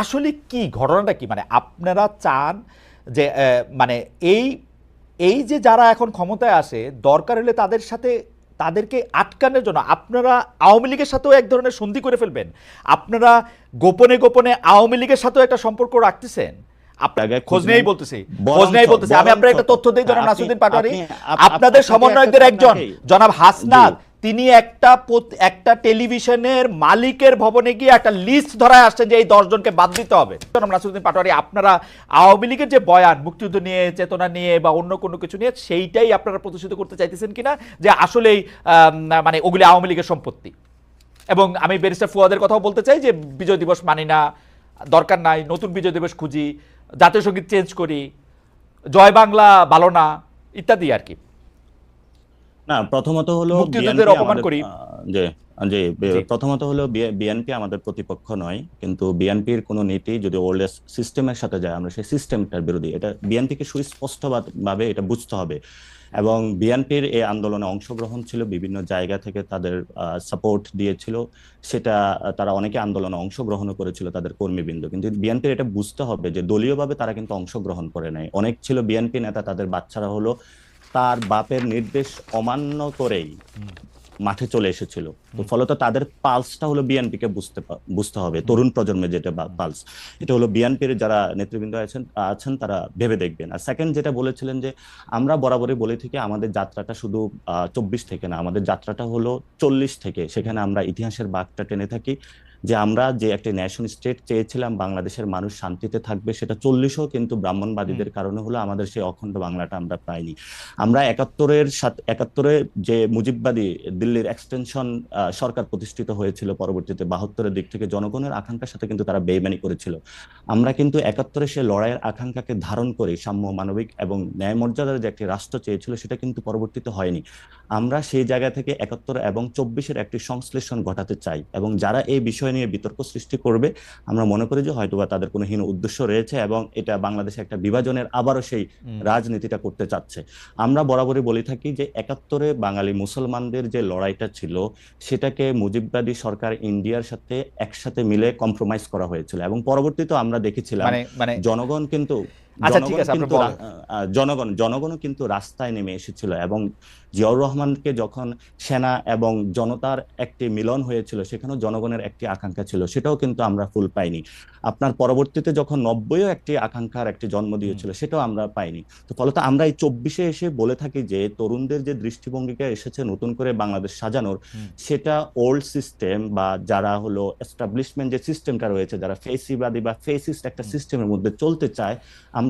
আসলে কি ঘটনাটা কি? মানে আপনারা চান যে মানে এই এই যে যারা এখন ক্ষমতায় আসে দরকার হলে তাদের সাথে তাদেরকে আটকানোর জন্য আপনারা আওয়ামী লীগের সাথেও এক ধরনের সন্ধি করে ফেলবেন। আপনারা গোপনে গোপনে আওয়ামী লীগের সাথেও একটা সম্পর্ক রাখতেছেন। আপনার খোঁজ খোঁজ নেই বলতেছি। খোঁজ নেই বলতেছি। আমি আপনার একটা তথ্য দিই জনাব নাসুদ্দিন পাটোয়ারি। আপনাদের সমন্বয়কদের একজন জনাব হাসনাত। তিনি একটা একটা টেলিভিশনের মালিকের ভবনে গিয়ে একটা লিস্ট ধরায় আসছেন যে এই দশজনকে বাদ দিতে হবে। নাসিরুদ্দিন পাটোয়ারি, আপনারা আওয়ামী লীগের যে বয়ান, মুক্তিযুদ্ধ নিয়ে, চেতনা নিয়ে বা অন্য কোনো কিছু নিয়ে, সেইটাই আপনারা প্রতিষ্ঠিত করতে চাইতেছেন কিনা? যে আসলেই মানে ওগুলি আওয়ামী লীগের সম্পত্তি। এবং আমি ব্যারিস্টার ফুয়াদের কথাও বলতে চাই যে বিজয় দিবস মানি না, দরকার নাই, নতুন বিজয় দিবস খুঁজি, জাতীয় সংগীত চেঞ্জ করি, জয় বাংলা ভালো না, ইত্যাদি আর কি। না প্রথমত হলো মুক্তিযুদ্ধের অপমান করি। যে যে জি। প্রথমত হলো বিএনপি আমাদের প্রতিপক্ষ নয় কিন্তু বিএনপির কোনো নীতি যদি ওল্ড সিস্টেমের সাথে যায় আমরা সেই সিস্টেমটার বিরোধী। এটা বিএনপিকে সুস্পষ্ট ভাবে এটা বুঝতে হবে। এবং বিএনপির এই আন্দোলনে অংশগ্রহণ ছিল বিভিন্ন জায়গা থেকে তাদের সাপোর্ট দিয়েছিল। সেটা তারা অনেকে আন্দোলনে অংশগ্রহণ করেছিল তাদের কর্মীবৃন্দ। কিন্তু বিএনপির এটা বুঝতে হবে যে দলীয়ভাবে তারা কিন্তু অংশগ্রহণ করে নাই। অনেক ছিল বিএনপি নেতা তাদের বাচ্চারা হলো তার বাপের নির্দেশ অমান্য করেই মাঠে চলে এসেছিল। তো ফলত তাদের পালসটা হলো বিএনপি কে বুঝতে বুঝতে হবে। তরুণ প্রজন্মের যেটা পালস এটা হলো বিএনপির যারা নেতৃবৃন্দ আছেন আছেন তারা ভেবে দেখবেন। আর সেকেন্ড যেটা বলেছিলেন যে আমরা বরাবরই বলে থেকে আমাদের যাত্রাটা শুধু চব্বিশ থেকে না আমাদের যাত্রাটা হলো চল্লিশ থেকে। সেখানে আমরা ইতিহাসের বাঘটা টেনে থাকি। যে আমরা যে একটা ন্যাশন স্টেট চেয়েছিলাম বাংলাদেশের মানুষ শান্তিতে থাকবে সেটা চল্লিশও কিন্তু ব্রাহ্মণবাদীদের কারণে হলো আমাদের সেই অখণ্ড বাংলাটা আমরা পাইনি। আমরা একাত্তরের সাথে একাত্তরে যে মুজিববাদী দিল্লির এক্সটেনশন সরকার প্রতিষ্ঠিত হয়েছিল পরবর্তীতে বাহাত্তরের দিক থেকে জনগণের আকাঙ্ক্ষার সাথে কিন্তু তারা বেইমানি করেছিল। আমরা কিন্তু একাত্তরে সে লড়াইয়ের আকাঙ্ক্ষাকে ধারণ করে সাম্য মানবিক এবং ন্যায় মর্যাদার যে একটি রাষ্ট্র চেয়েছিল সেটা কিন্তু পরবর্তীতে হয়নি। আমরা সেই জায়গা থেকে একাত্তর এবং চব্বিশের একটি সংশ্লেষণ ঘটাতে চাই এবং যারা এই বিষয় নিয়ে বিতর্ক সৃষ্টি করবে। আমরা মনে করি যে হয়তোবা তাদের কোনো হীন উদ্দেশ্য রয়েছে এবং এটা বাংলাদেশে একটা বিভাজনের আবারও সেই রাজনীতিটা করতে চাচ্ছে। আমরা বরাবরই বলে থাকি যে একাত্তরে বাঙালি মুসলমানদের যে লড়াইটা ছিল সেটাকে মুজিববাদী সরকার ইন্ডিয়ার সাথে একসাথে মিলে কম্প্রোমাইজ করা হয়েছিল এবং পরবর্তীতে আমরা দেখেছিলাম মানে মানে জনগণ কিন্তু আচ্ছা, জনগণ ঠিক আছে, জনগণ জনগণও কিন্তু রাস্তায় নেমে এসেছিল এবং জিয়াউর রহমানকে যখন সেনা এবং জনতার একটি মিলন হয়েছিল সেখানেও জনগণের একটি আকাঙ্ক্ষা ছিল সেটাও কিন্তু আমরা ফুল পাইনি। আপনার পরবর্তীতে যখন নব্বইও একটি আকাঙ্ক্ষার একটি জন্ম দিয়েছিল সেটাও আমরা পাইনি। তো ফলত আমরা এই চব্বিশে এসে বলে থাকি যে তরুণদের যে দৃষ্টিভঙ্গিকে এসেছে নতুন করে বাংলাদেশ সাজানোর সেটা ওল্ড সিস্টেম বা যারা হলো এস্টাবলিশমেন্ট যে সিস্টেমটা রয়েছে যারা ফেসিবাদী বা ফেসিস্ট একটা সিস্টেমের মধ্যে চলতে চায় আমরা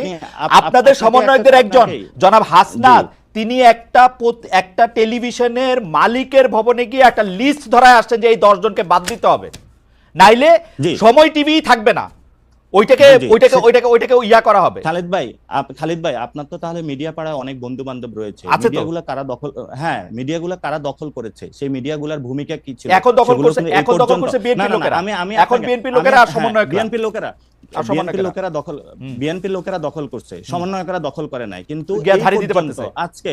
আপ- আপনাদের সমন্বয়কদের একজন জনাব হাসনাত তিনি একটা একটা টেলিভিশনের মালিকের ভবনে গিয়ে একটা লিস্ট ধরায় আসছেন যে এই দশজনকে বাদ দিতে হবে। নাইলে সময় টিভি থাকবে না। ওইটাকে ওইটাকে ওইটাকে ওইটাকে ইয়া করা হবে। খালিদ ভাই খালিদ ভাই আপনার তো তাহলে মিডিয়া পাড়ায় অনেক বন্ধু বান্ধব রয়েছে মিডিয়াগুলো কারা দখল হ্যাঁ মিডিয়াগুলো কারা দখল করেছে? সেই মিডিয়াগুলোর ভূমিকা কি ছিল? এখন দখল করছে এখন দখল করছে বিএনপি লোকেরা। আমি আমি এখন বিএনপি লোকেরা আর হ্যাঁ, বিএনপি লোকেরা বিএনপি লোকেরা দখল। বিএনপি লোকেরা দখল করছে। সমন্বয়করা দখল করে নাই। কিন্তু। আজকে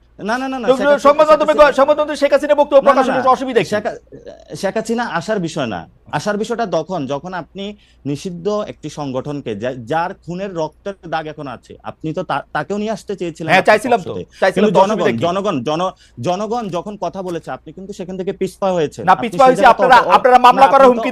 না না না না শেখ হাসিনা- বক্তব্য। অসুবিধা শেখ হাসিনা আসার বিষয় না। আসার বিষয়টা তখন যখন আপনি নিষিদ্ধ একটি সংগঠনকে যার খুনের রক্তের দাগ এখন আছে আপনি তো তাকেও নিয়ে আসতে চেয়েছিলেন হ্যাঁ চাইছিলাম তো। জনগণ জনগণ জন জনগণ যখন কথা বলেছে আপনি কিন্তু সেখান থেকে পিছপা হয়েছে না পিছপা হয়েছে আপনারা আপনারা মামলা করার হুমকি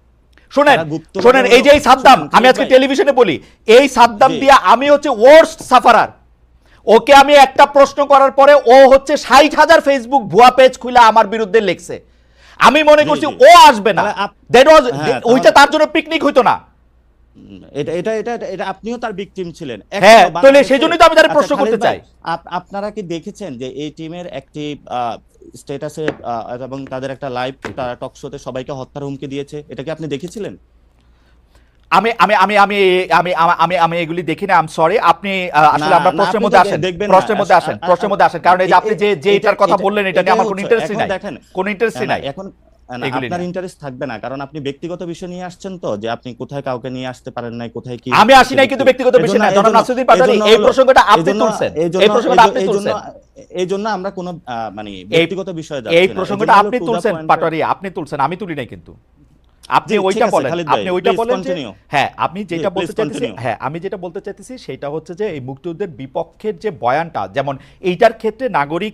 শুনেন তারা শুনেন এই যে এই সাদ্দাম আমি আজকে টেলিভিশনে বলি এই সাদ্দাম দিয়া আমি হচ্ছে ওয়ার্স্ট সাফারার ওকে আমি একটা প্রশ্ন করার পরে ও হচ্ছে ষাট হাজার ফেসবুক ভুয়া পেজ খুলে আমার বিরুদ্ধে লেখছে। আমি মনে করছি ও আসবে না। দ্যাট ওয়াজ ওইটা তার জন্য পিকনিক হইতো না। এটা এটা এটা আপনিও তার ভিকটিম ছিলেন। হ্যাঁ, তাহলে তো আমি তার আচ্ছা, প্রশ্ন করতে চাই। আপনারা কি দেখেছেন যে এই টিমের একটি স্ট্যাটাসে এবং তাদের একটা লাইভ টক শোতে সবাইকে হত্যার হুমকি দিয়েছে। এটা কি আপনি দেখেছিলেন? আমি আমি আমি আমি আমি আমি- আমি এগুলি দেখি না আম সরি আপনি আসলে আমরা প্রশ্নের মধ্যে আসেন। দেখবেন না। প্রশ্নের মধ্যে আসেন প্রশ্নের মধ্যে আসেন। কারণ এই যে আপনি যে যে এটার কথা বললেন এটা নিয়ে আমার কোনো। ইন্টারেস্টই নাই। দেখেন, কোনো ইন্টারেস্টই নাই। এখন আপনার। ইন্টারেস্ট থাকবে না কারণ আপনি ব্যক্তিগত বিষয় নিয়ে আসছেন তো যে আপনি কোথায় কাউকে নিয়ে আসতে পারেন নাই কোথায় কি আমি আসি নাই কিন্তু ব্যক্তিগত বিষয় না। এজন্য- জনাব এজন্য- নাসিরুদ্দিন পাটোয়ারি এই প্রসঙ্গটা আপনি তুলছেন। এই প্রসঙ্গটা আপনি তুলছেন। এই জন্য আমরা কোনো মানে ব্যক্তিগত বিষয়ে যাচ্ছি এই প্রসঙ্গটা আপনি তুলছেন পাটোয়ারি আপনি তুলছেন আমি তুলি নাই কিন্তু। আপনি ওইটা বলেন আপনি ওইটা বলেন হ্যাঁ আমি যেটা বলতে চাইতেছি হ্যাঁ আমি যেটা বলতে চাইতেছি সেটা হচ্ছে যে এই মুক্তিযুদ্ধের বিপক্ষের যে বয়ানটা যেমন এইটার ক্ষেত্রে নাগরিক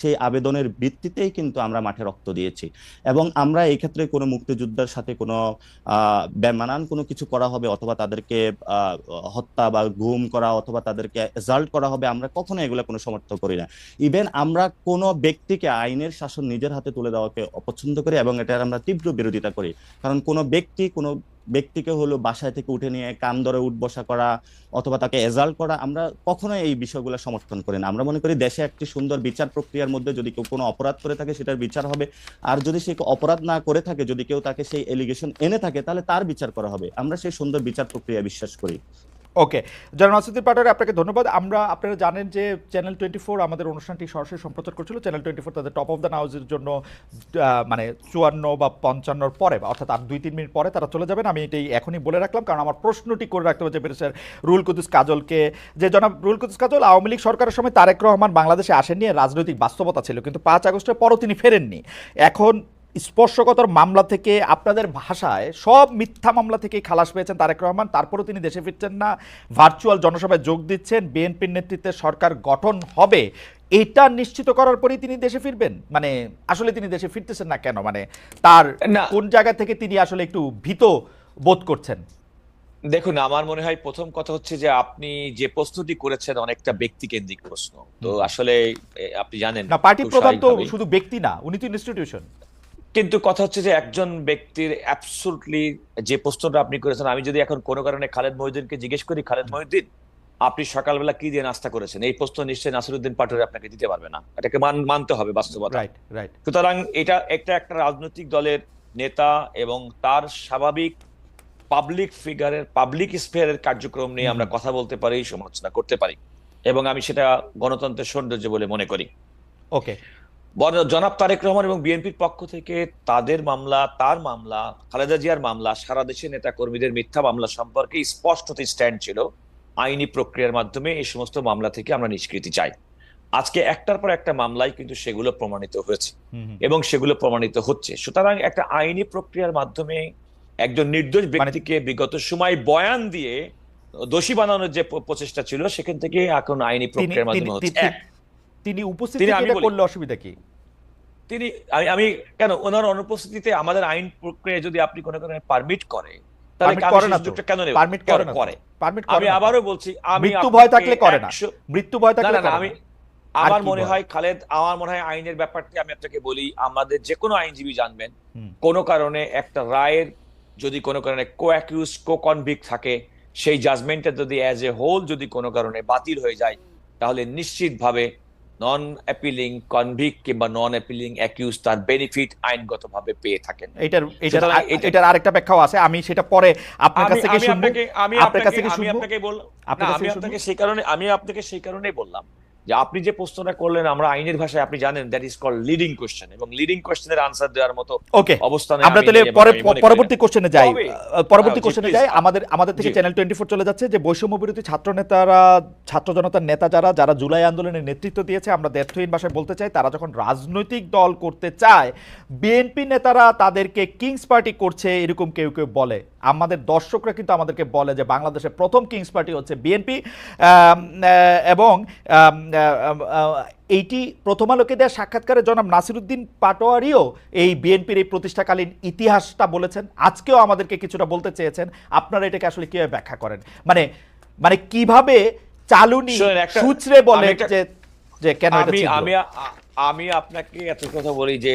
সেই আবেদনের ভিত্তিতেই কিন্তু আমরা মাঠে রক্ত দিয়েছি। এবং আমরা এই ক্ষেত্রে কোনো মুক্তিযোদ্ধার সাথে কোনো বেমানান কোনো কিছু করা হবে অথবা তাদেরকে হত্যা বা গুম করা অথবা তাদেরকে এজাল্ট করা হবে আমরা কখনো এগুলো কোনো সমর্থন করি না। ইভেন আমরা কোনো ব্যক্তিকে আইনের শাসন নিজের হাতে তুলে দেওয়াকে অপছন্দ করি এবং এটার আমরা তীব্র বিরোধিতা করি। কারণ কোনো ব্যক্তি, কোনো ব্যক্তিকে হলো বাসায় থেকে উঠে নিয়ে কান ধরে উঠ বসা করা অথবা তাকে এজাল্ট করা আমরা কখনোই এই বিষয়গুলো সমর্থন করি না। আমরা মনে করি দেশে একটি সুন্দর বিচার প্রক্রিয়ার মধ্যে যদি কেউ কোনো অপরাধ করে থাকে সেটার বিচার হবে। আর যদি সে অপরাধ না করে থাকে, যদি কেউ তাকে সেই এলিগেশন এনে থাকে, তাহলে তার বিচার করা হবে। আমরা সেই সুন্দর বিচার প্রক্রিয়া বিশ্বাস করি। ওকে জনাব নাসিরুদ্দিন পাটোয়ারি, আপনাকে ধন্যবাদ। আমরা, আপনারা জানেন যে চ্যানেল টোয়েন্টি ফোর আমাদের অনুষ্ঠানটি সরাসরি সম্প্রচার করছিল। চ্যানেল টোয়েন্টি ফোর তাদের টপ অফ দ্য নাউজের জন্য মানে চুয়ান্ন বা পঞ্চান্নর পরে, বা অর্থাৎ আর দুই, তিন মিনিট পরে তারা চলে যাবেন। আমি এটাই এখনই বলে রাখলাম, কারণ আমার প্রশ্নটি করে রাখতে হচ্ছে পেরেছেন রুল কুদুস কাজলকে। যে জনাব রুল কুদুস কাজল আওয়ামী লীগ সরকারের সময় তারেক রহমান বাংলাদেশে আসেননি রাজনৈতিক বাস্তবতা ছিল। কিন্তু পাঁচ আগস্টের পরও তিনি ফেরেননি। এখন স্পর্শকতর মামলা থেকে আপনাদের ভাষায় সব মিথ্যা মামলা থেকে খালাস পেয়েছেন তারেক রহমান। তারপরও তিনি দেশে ফিরছেন না। ভার্চুয়াল জনসভায় যোগ দিচ্ছেন। বিএনপির নেতৃত্বে সরকার গঠন হবে। এটা নিশ্চিত করার পরেই তিনি দেশে ফিরবেন? মানে আসলে তিনি দেশে ফিরতেছেন না কেন? মানে তার। কোন জায়গা থেকে তিনি আসলে একটু ভীত বোধ করছেন? দেখুন আমার মনে হয় প্রথম কথা হচ্ছে যে আপনি যে প্রশ্নটি করেছেন অনেকটা ব্যক্তি কেন্দ্রিক প্রশ্ন। তো আসলে আপনি জানেন না পার্টি প্রধান তো শুধু ব্যক্তি না উনি তো ইনস্টিটিউশন কিন্তু কথা হচ্ছে যে একজন ব্যক্তির অ্যাবসুটলি যে প্রশ্নটা আপনি করেছেন আমি যদি এখন কোনো কারণে খালেদ মহিউদ্দিনকে জিজ্ঞেস করি খালেদ মহিউদ্দিন আপনি সকালবেলা কি দিয়ে নাস্তা করেছেন? এই প্রশ্ন নিশ্চয়ই নাসিরুদ্দিন পাটোয়ারি আপনাকে দিতে পারবে না। এটাকে মান- মানতে হবে বাস্তবতা। রাইট রাইট সুতরাং এটা একটা একটা রাজনৈতিক দলের নেতা এবং তার স্বাভাবিক পাবলিক ফিগারের পাবলিক স্পেয়ারের কার্যক্রম নিয়ে আমরা কথা বলতে পারি সমালোচনা করতে পারি এবং আমি সেটা গণতন্ত্রের সৌন্দর্য বলে মনে করি। ওকে জনাব তারেক রহমান এবং বিএনপির পক্ষ থেকে তাদের মামলা তার মামলা খালেদা জিয়ার মামলা সারা দেশের নেতা কর্মীদের মিথ্যা মামলা সম্পর্কে স্পষ্ট স্ট্যান্ড ছিল। আইনি প্রক্রিয়ার মাধ্যমে এই সমস্ত মামলা থেকে আমরা নিষ্কৃতি চাই। আজকে একটার পর একটা মামলায় কিন্তু সেগুলো প্রমাণিত হয়েছে এবং সেগুলো প্রমাণিত হচ্ছে। সুতরাং একটা আইনি প্রক্রিয়ার মাধ্যমে একজন নির্দোষ মানে ব্যক্তিকে বিগত সময় বয়ান দিয়ে দোষী বানানোর যে প্রচেষ্টা ছিল সেখান থেকে এখন আইনি প্রক্রিয়ার মাধ্যমে হচ্ছে। তিনি- উপস্থিত করলে অসুবিধা কি? তিনি আমি কেন ওনার অনুপস্থিতিতে আমাদের আইন প্রক্রিয়া যদি আপনি কোনো কারণে পারমিট করে আমি। আবারও বলছি আমি মৃত্যু ভয় থাকলে না। মৃত্যু ভয় থাকলে আমি আমার মনে হয় খালেদ আমার মনে হয় আইনের ব্যাপারটি আমি আপনাকে বলি আমাদের যে কোনো আইনজীবী জানবেন কোনো কারণে একটা রায়ের যদি কোনো কারণে কো অ্যাকিউজ কো কনভিক্ট থাকে সেই জাজমেন্টটা যদি অ্যাজ এ হোল যদি কোনো কারণে বাতিল হয়ে যায় তাহলে নিশ্চিতভাবে নন অ্যাপিলিং কনভিক কিংবা নন অ্যাপিলিং অ্যাকিউজ তার বেনিফিট আইনগতভাবে পেয়ে থাকেন। এটার এটার এটা- এটার আরেকটা ব্যাখ্যাও আছে। আমি সেটা পরে আপনার কাছ থেকে আমি শুনব। আমি আপনার কাছ আপনাকে থেকে আমি শুনব। আপনাকে বললাম আপনাকে সেই কারণে আমি আপনাকে সেই কারণেই বললাম। যে আপনি যে প্রশ্নটা করলেন আমরা আইনের ভাষায় আপনি জানেন that is call leading question এবং লিডিং কোশ্চেনের আনসার দেওয়ার মতো ওকে অবস্থানে আমরা তাহলে। পরবর্তী কোশ্চেনে যাই। পরবর্তী কোশ্চেনে যাই। আমাদের আমাদের থেকে চ্যানেল টোয়েন্টি ফোর চলে যাচ্ছে যে বৈষম্য বিরোধী ছাত্র নেতারা ছাত্র জনতার নেতা যারা যারা জুলাই আন্দোলনের নেতৃত্ব দিয়েছে আমরা দ্ব্যর্থহীন ভাষায় বলতে চাই তারা যখন রাজনৈতিক দল করতে চায় বিএনপি নেতারা তাদেরকে কিংস পার্টি করছে এরকম কেউ কেউ বলে। আমাদের দর্শকরা কিন্তু আমাদেরকে বলে যে বাংলাদেশের প্রথম কিংস পার্টি হচ্ছে বিএনপি এবং এইটি প্রথম আলোকে দেওয়া সাক্ষাৎকারে জনাব নাসিরুদ্দিন পাটোয়ারিও এই বিএনপির এই প্রতিষ্ঠাকালীন ইতিহাসটা বলেছেন। আজকেও আমাদেরকে কিছুটা বলতে চেয়েছেন। আপনারা এটাকে আসলে কীভাবে ব্যাখ্যা করেন? মানে মানে কীভাবে চালুনি সুচরে বলে যে যে কেন আমি আমি আপনাকে এত কথা বলি যে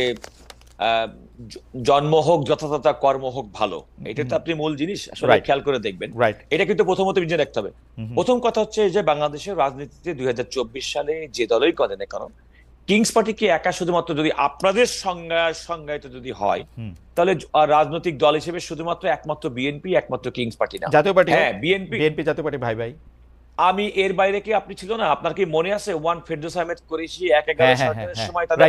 জন্ম হোক যথাযথ কর্ম হোক ভালো। এটা তো আপনি মূল জিনিস আসলে খেয়াল করে দেখবেন। এটা কিন্তু প্রথমত বিজয় রাখতে হবে। প্রথম কথা হচ্ছে যে বাংলাদেশের রাজনীতিতে দুই হাজার চব্বিশ সালে যে দলই করে না কারণ কিংস পার্টি কি একা শুধুমাত্র যদি আপনাদের সংজ্ঞা সংজ্ঞায়িত যদি হয় তাহলে রাজনৈতিক দল হিসেবে শুধুমাত্র একমাত্র বিএনপি একমাত্র কিংস পার্টি না। জাতীয় পার্টি হ্যাঁ বিএনপি বিএনপি জাতীয় পার্টি ভাই ভাই। আমি এর বাইরে কি আপনি ছিল না আপনার কি মনে আছে ওয়ান ফেরদৌস আহমেদ করেছি এক হ্যাঁ, এগারো হ্যাঁ, সরকারের হ্যাঁ, সময় হ্যাঁ। তাদের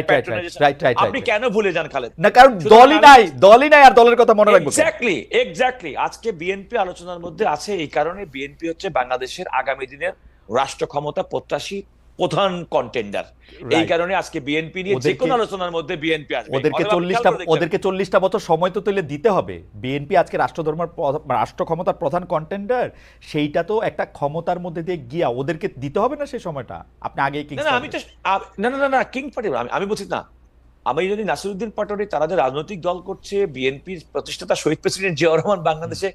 right, আপনি কেন ভুলে যান খালেদ না কারণ দলই নাই দলই নাই আর দলের কথা মনে রাখব? এক্স্যাক্টলি এক্স্যাক্টলি আজকে বিএনপি আলোচনার মধ্যে আছে এই কারণে বিএনপি হচ্ছে বাংলাদেশের আগামী দিনের রাষ্ট্র ক্ষমতা প্রত্যাশী প্রধান কন্টেন্ডার এই কারণে আজকে বিএনপি নিয়ে যে কোনো আলোচনার মধ্যে বিএনপি আসবে। ওদেরকে চল্লিশটা ওদেরকে চল্লিশটা বছর সময় তো তাহলে দিতে হবে। বিএনপি আজকে রাষ্ট্রধর্মের রাষ্ট্র ক্ষমতার প্রধান কন্টেন্ডার সেইটা তো একটা ক্ষমতার মধ্যে দিয়ে গিয়া ওদেরকে দিতে হবে না সেই সময়টা? আপনি আগে কি না আমি তো না না না না কিং পার্টি আমি আমি বলছি না। আমি যদি নাসিরুদ্দিন পাটোয়ারি, তারা যে রাজনৈতিক দল করছে, বিএনপির প্রতিষ্ঠাতা শহীদ প্রেসিডেন্ট জিয়া রহমান বাংলাদেশে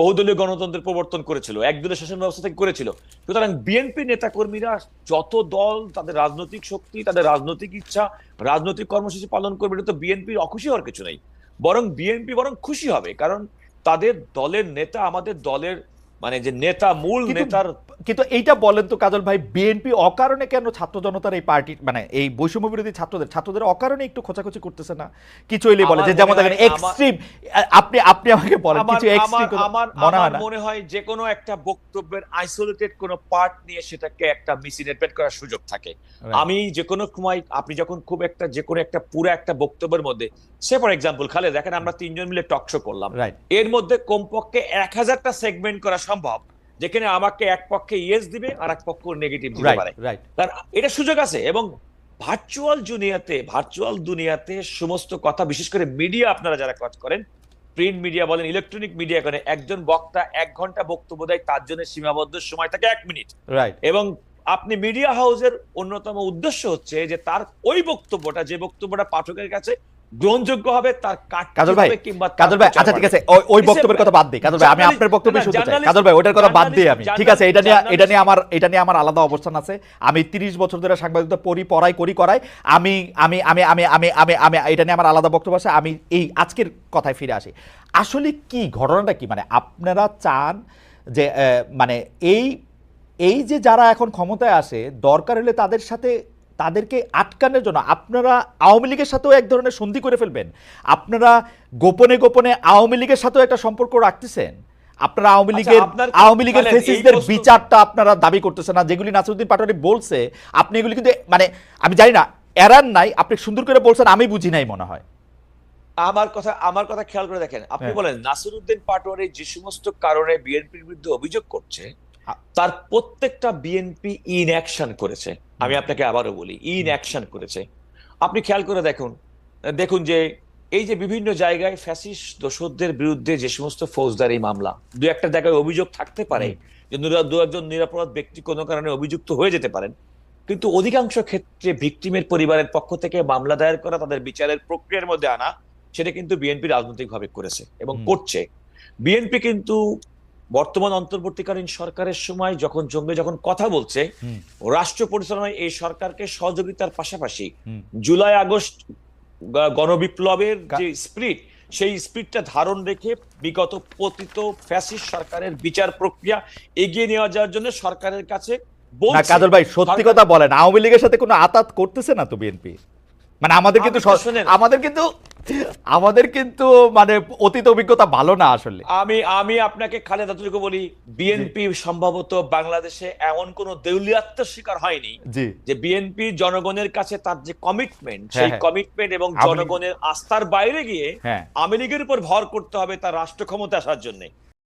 বহুদলীয় গণতন্ত্রের প্রবর্তন করেছিল, একদলীয় শাসন ব্যবস্থা থেকে করেছিল। সুতরাং বিএনপি নেতাকর্মীরা যত দল, তাদের রাজনৈতিক শক্তি, তাদের রাজনৈতিক ইচ্ছা, রাজনৈতিক কর্মসূচি পালন করবে, এটা তো বিএনপির অখুশি হওয়ার কিছু নেই। বরং বিএনপি বরং খুশি হবে, কারণ তাদের দলের নেতা আমাদের দলের মানে যে নেতা মূল নেতার কিন্তু এইটা বলেন তো কাজল ভাই বিএনপি অকারণে কেন ছাত্র জনতার এই পার্টি মানে এই বৈষম্য বিরোধী ছাত্রদের ছাত্রদের অকারণে একটু খোঁচাখুচি করতেছে না? কিছু হইলে বলে যে যেমন দেখেন এক্সট্রিম আপনি আপনি আমাকে বলেন কিছু এক্সট্রিম আমার আমার মনে হয় যে কোনো একটা বক্তব্যের আইসোলেটেড কোনো পার্ট নিয়ে সেটাকে একটা মিসইন্টারপ্রেট করার সুযোগ থাকে। আমি যে কোনো সময় আপনি যখন খুব একটা যে কোনো একটা পুরো একটা বক্তব্যের মধ্যে সে ফর এক্সাম্পল খালে দেখেন আমরা তিনজন মিলে টক শো করলাম। রাইট এর মধ্যে কমপক্ষে এক হাজারটা সেগমেন্ট করা সম্ভব যেখানে আমাকে এক পক্ষে ইয়েস দিবে আর এক পক্ষ নেগেটিভ দিতে পারে। রাইট এটা সুযোগ আছে এবং ভার্চুয়াল দুনিয়াতে ভার্চুয়াল দুনিয়াতে সমস্ত কথা বিশেষ করে মিডিয়া আপনারা যারা কাজ করেন প্রিন্ট মিডিয়া বলেন ইলেকট্রনিক মিডিয়া করেন একজন বক্তা এক ঘণ্টা বক্তব্য দেয় তার জন্য সীমাবদ্ধ সময় থাকে এক মিনিট রাইট এবং আপনি মিডিয়া হাউসের অন্যতম উদ্দেশ্য হচ্ছে যে তার ওই বক্তব্যটা যে বক্তব্যটা পাঠকের কাছে গ্রহণযোগ্য হবে তার কাজল ভাই, তার কাজল ভাই আচ্ছা ঠিক আছে ওই- বক্তব্যের কথা বাদ দিই কাজল ভাই আমি আপনার বক্তব্য শুনতে চাই কাজল ভাই ওটার কথা বাদ দিই আমি ঠিক আছে এটা নিয়ে এটা নিয়ে আমার এটা নিয়ে আমার আলাদা অবস্থান আছে। আমি 30 বছর ধরে সাংবাদিকতা পড়ি পড়াই করি করাই। আমি আমি আমি আমি আমি আমি আমি এটা নিয়ে আমার আলাদা বক্তব্য আছে। আমি এই আজকের কথায় ফিরে আসি। আসলে কি ঘটনাটা কি? মানে আপনারা চান যে আহ, মানে এই এই যে যারা এখন ক্ষমতায় আসে দরকার হলে তাদের সাথে তাদেরকে আটকানোর জন্য আপনারা আওয়ামী লীগের সাথেও এক ধরনের সন্ধি করে ফেলবেন। আপনারা গোপনে গোপনে আওয়ামী লীগের সাথেও একটা সম্পর্ক রাখতেছেন। আপনারা আওয়ামী আচ্ছা, লীগের আওয়ামী লীগের ফেসিসদের বিচারটা আপনারা দাবি করতেছেন না। যেগুলি নাসিরুদ্দিন পাটোয়ারি বলছে আপনি এগুলি কিন্তু মানে আমি জানি না এরান নাই আপনি সুন্দর করে বলছেন আমি বুঝি নাই মনে হয়। আমার কথা আমার কথা খেয়াল করে দেখেন। আপনি হ্যাঁ। বলেন নাসিরুদ্দিন পাটোয়ারি যে সমস্ত কারণে বিএনপির বিরুদ্ধে অভিযোগ করছে তার প্রত্যেকটা বিএনপি ইন অ্যাকশন করেছে। আমি আপনাকে আবারও বলি ইন অ্যাকশন করেছে। আপনি খেয়াল করে দেখুন দেখুন যে এই যে বিভিন্ন জায়গায় ফ্যাসিস দোষদের বিরুদ্ধে যে সমস্ত ফৌজদারি মামলা দু একটা জায়গায় অভিযোগ থাকতে পারে যে দু একজন নিরাপরাধ ব্যক্তি কোনো কারণে অভিযুক্ত হয়ে যেতে পারেন কিন্তু অধিকাংশ ক্ষেত্রে ভিকটিমের পরিবারের পক্ষ থেকে মামলা দায়ের করা তাদের বিচারের প্রক্রিয়ার মধ্যে আনা সেটা কিন্তু বিএনপি রাজনৈতিকভাবে করেছে এবং করছে। বিএনপি কিন্তু বর্তমান অন্তর্বর্তীকালীন সরকারের সময় যখন জঙ্গে যখন কথা বলছে রাষ্ট্র পরিচালনায় এই সরকারকে সহযোগিতার পাশাপাশি জুলাই আগস্ট গণবিপ্লবের যে স্পিরিট সেই স্পিরিটটা ধারণ রেখে বিগত পতিত ফ্যাসিস্ট সরকারের বিচার প্রক্রিয়া এগিয়ে নেওয়া যাওয়ার জন্য সরকারের কাছে না কাজল ভাই সত্যি কথা বলেন আওয়ামী লীগের সাথে কোনো আতাত করতেছে না তো বিএনপি? মানে আমাদের কিন্তু। আমাদের কিন্তু আমাদের কিন্তু মানে অতীত অভিজ্ঞতা ভালো না আসলে। আমি আমি আপনাকে খালেদ দাদুকে বলি বিএনপি সম্ভবত বাংলাদেশে এমন কোন দেউলিয়াত্মের শিকার হয়নি যে বিএনপি জনগণের কাছে তার যে কমিটমেন্ট হ্যাঁ, সেই হ্যাঁ। কমিটমেন্ট এবং জনগণের আস্থার বাইরে গিয়ে হ্যাঁ। আওয়ামী লীগের উপর ভর করতে হবে তার রাষ্ট্র ক্ষমতা আসার জন্য।